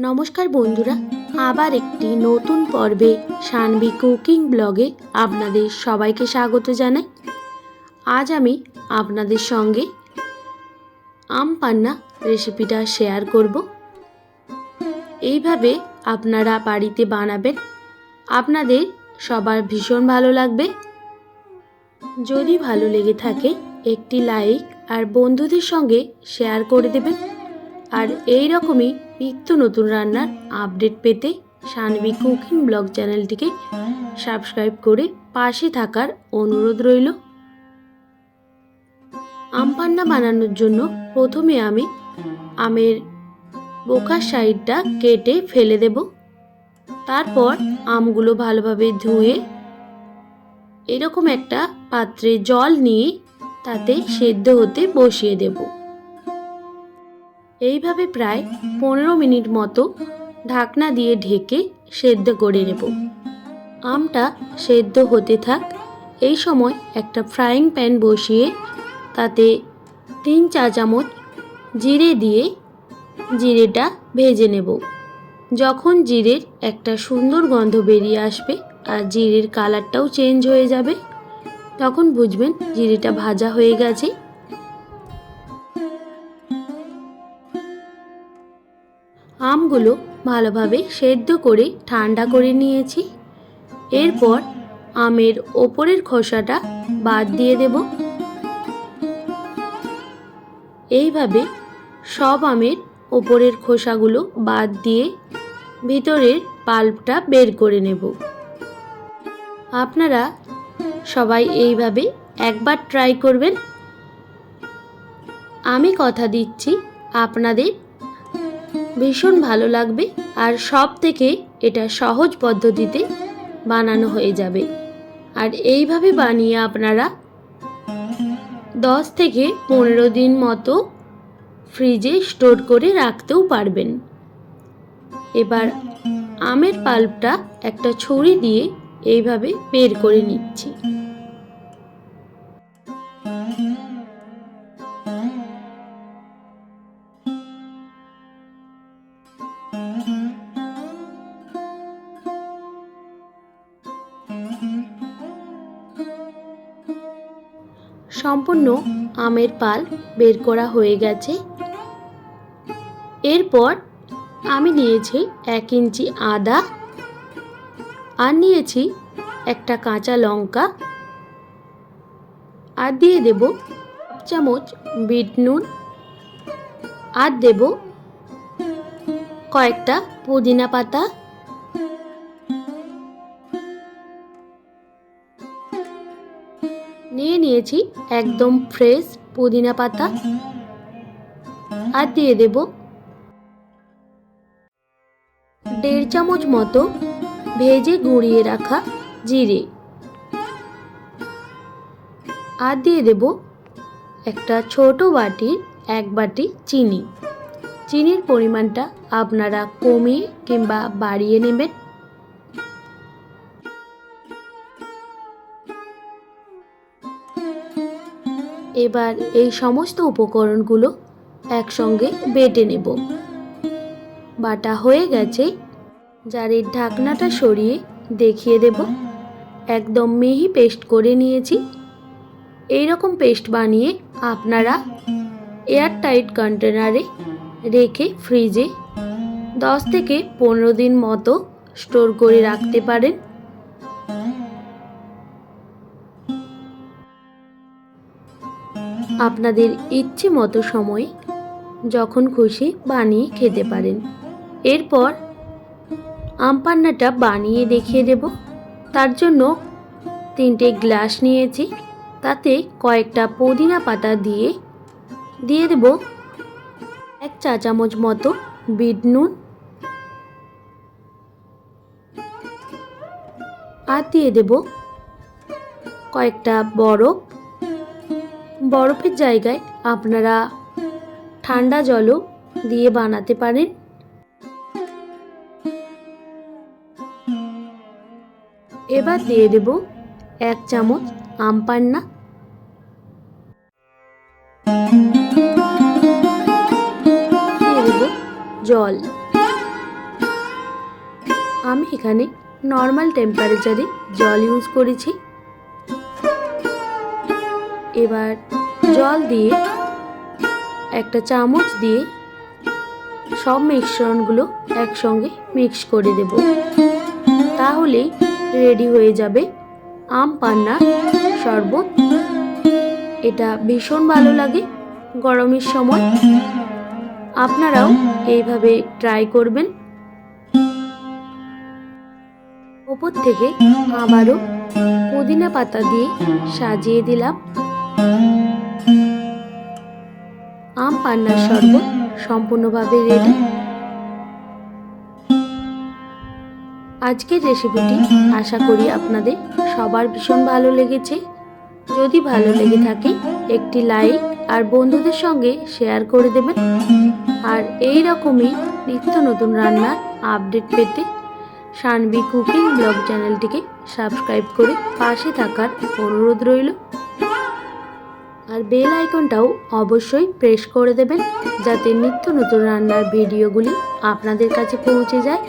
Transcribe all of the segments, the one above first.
নমস্কার বন্ধুরা, আবার একটি নতুন পর্বে সানভি কুকিং ব্লগে আপনাদের সবাইকে স্বাগত জানাই। আজ আমি আপনাদের সঙ্গে আম পান্না রেসিপিটা শেয়ার করব। এইভাবে আপনারা বাড়িতে বানাবেন। আপনাদের সবার ভীষণ ভালো লাগবে। যদি ভালো লেগে থাকে, একটি লাইক আর বন্ধুদের সঙ্গে শেয়ার করে দেবেন। আর এই রকমই নিত্য নতুন রান্নার আপডেট পেতে সানবি কুকিং ব্লগ চ্যানেলটিকে সাবস্ক্রাইব করে পাশে থাকার অনুরোধ রইল। আম পান্না বানানোর জন্য প্রথমে আমি আমের বোকার সাইডটা কেটে ফেলে দেব। তারপর আমগুলো ভালোভাবে ধুয়ে এরকম একটা পাত্রে জল নিয়ে তাতে সেদ্ধ হতে বসিয়ে দেবো। এইভাবে প্রায় পনেরো মিনিট মতো ঢাকনা দিয়ে ঢেকে সেদ্ধ করে নেব। আমটা সেদ্ধ হতে থাক। এই সময় একটা ফ্রাইং প্যান বসিয়ে তাতে তিন চা চামচ জিরে দিয়ে জিরেটা ভেজে নেব। যখন জিরের একটা সুন্দর গন্ধ বেরিয়ে আসবে আর জিরের কালারটাও চেঞ্জ হয়ে যাবে, তখন বুঝবেন জিরেটা ভাজা হয়ে গেছে আমগুলো ভালোভাবে সেদ্ধ করে ঠান্ডা করে নিয়েছি। এরপর আমের ওপরের খোসাটা বাদ দিয়ে দেব। এইভাবে সব আমের ওপরের খোসাগুলো বাদ দিয়ে ভিতরের পাল্পটা বের করে নেব। আপনারা সবাই এইভাবে একবার ট্রাই করবেন। আমি কথা দিচ্ছি আপনাদের ভীষণ ভালো লাগবে আর সব থেকে এটা সহজ পদ্ধতিতে বানানো হয়ে যাবে। আর এইভাবে বানিয়ে আপনারা দশ থেকে পনেরো দিন মতো ফ্রিজে স্টোর করে রাখতেও পারবেন। এবার আমের পাল্পটা একটা ছুরি দিয়ে এইভাবে বের করে নিচ্ছি। সম্পূর্ণ আমের পাল বের করা হয়ে গেছে। এরপর আমি নিয়েছি এক ইঞ্চি আদা আর নিয়েছি একটা কাঁচা লঙ্কা আর দিয়ে দেব চামচ বিট নুন আর দেব কয়েকটা পুদিনা পাতা নিয়েছি একদম ফ্রেশ পুদিনা পাতা। আর দিয়ে দেব দেড় চামচ মতো ভেজে গুঁড়িয়ে রাখা জিরে। আর দিয়ে দেব একটা ছোট বাটির এক বাটি চিনি। চিনির পরিমাণটা আপনারা কমিয়ে কিংবা বাড়িয়ে নেবেন। এবার এই সমস্ত উপকরণগুলো একসঙ্গে বেটে নেব। বাটা হয়ে গেছে। যার জারের ঢাকনাটা সরিয়ে দেখিয়ে দেব। একদম মিহি পেস্ট করে নিয়েছি। এই রকম পেস্ট বানিয়ে আপনারা এয়ার টাইট কন্টেনারে রেখে ফ্রিজে দশ থেকে পনেরো দিন মতো স্টোর করে রাখতে পারেন। আপনাদের ইচ্ছে মতো সময় যখন খুশি বানিয়ে খেতে পারেন। এরপর আম পান্নাটা বানিয়ে দেখিয়ে দেব। তার জন্য তিনটে গ্লাস নিয়েছি। তাতে কয়েকটা পুদিনা পাতা দিয়ে দিয়ে দেব এক চা চামচ মতো বিট নুন। আর দিয়ে দেব কয়েকটা বরফ। বরফের জায়গায় আপনারা ঠান্ডা জলও দিয়ে বানাতে পারেন। এবার দিয়ে দেব এক চামচ আম পান্না। দিয়ে জল। আমি এখানে নর্মাল টেম্পারেচারে জল ইউজ করেছি। এবার জল দিয়ে, একটা চামচ দিয়ে সব মিশ্রণগুলো একসঙ্গে মিক্স করে দেব। তাহলেই রেডি হয়ে যাবে আম পান্না শরবত। এটা ভীষণ ভালো লাগে গরমের সময়। আপনারাও এইভাবে ট্রাই করবেন। ওপর থেকে আবারও পুদিনা পাতা দিয়ে সাজিয়ে দিলাম। আম পান্নার শরবত সম্পূর্ণভাবে রেডি আজকের রেসিপিটি আশা করি আপনাদের সবার ভীষণ ভালো লেগেছে। যদি ভালো লেগে থাকে, একটি লাইক আর বন্ধুদের সঙ্গে শেয়ার করে দেবেন। আর এই রকমই নিত্য নতুন রান্নার আপডেট পেতে সানবি কুকিং ব্লগ চ্যানেলটিকে সাবস্ক্রাইব করে পাশে থাকার অনুরোধ রইল। আর বেল আইকনটাও অবশ্যই প্রেস করে দেবেন যাতে নিত্য নতুন রান্নার ভিডিওগুলি আপনাদের কাছে পৌঁছে যায়।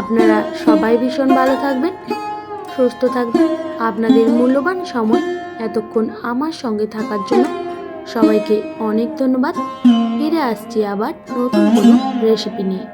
আপনারা সবাই ভীষণ ভালো থাকবেন, সুস্থ থাকবেন। আপনাদের মূল্যবান সময় এতক্ষণ আমার সঙ্গে থাকার জন্য সবাইকে অনেক ধন্যবাদ। ফিরে আসছি আবার নতুন কোনো রেসিপি নিয়ে।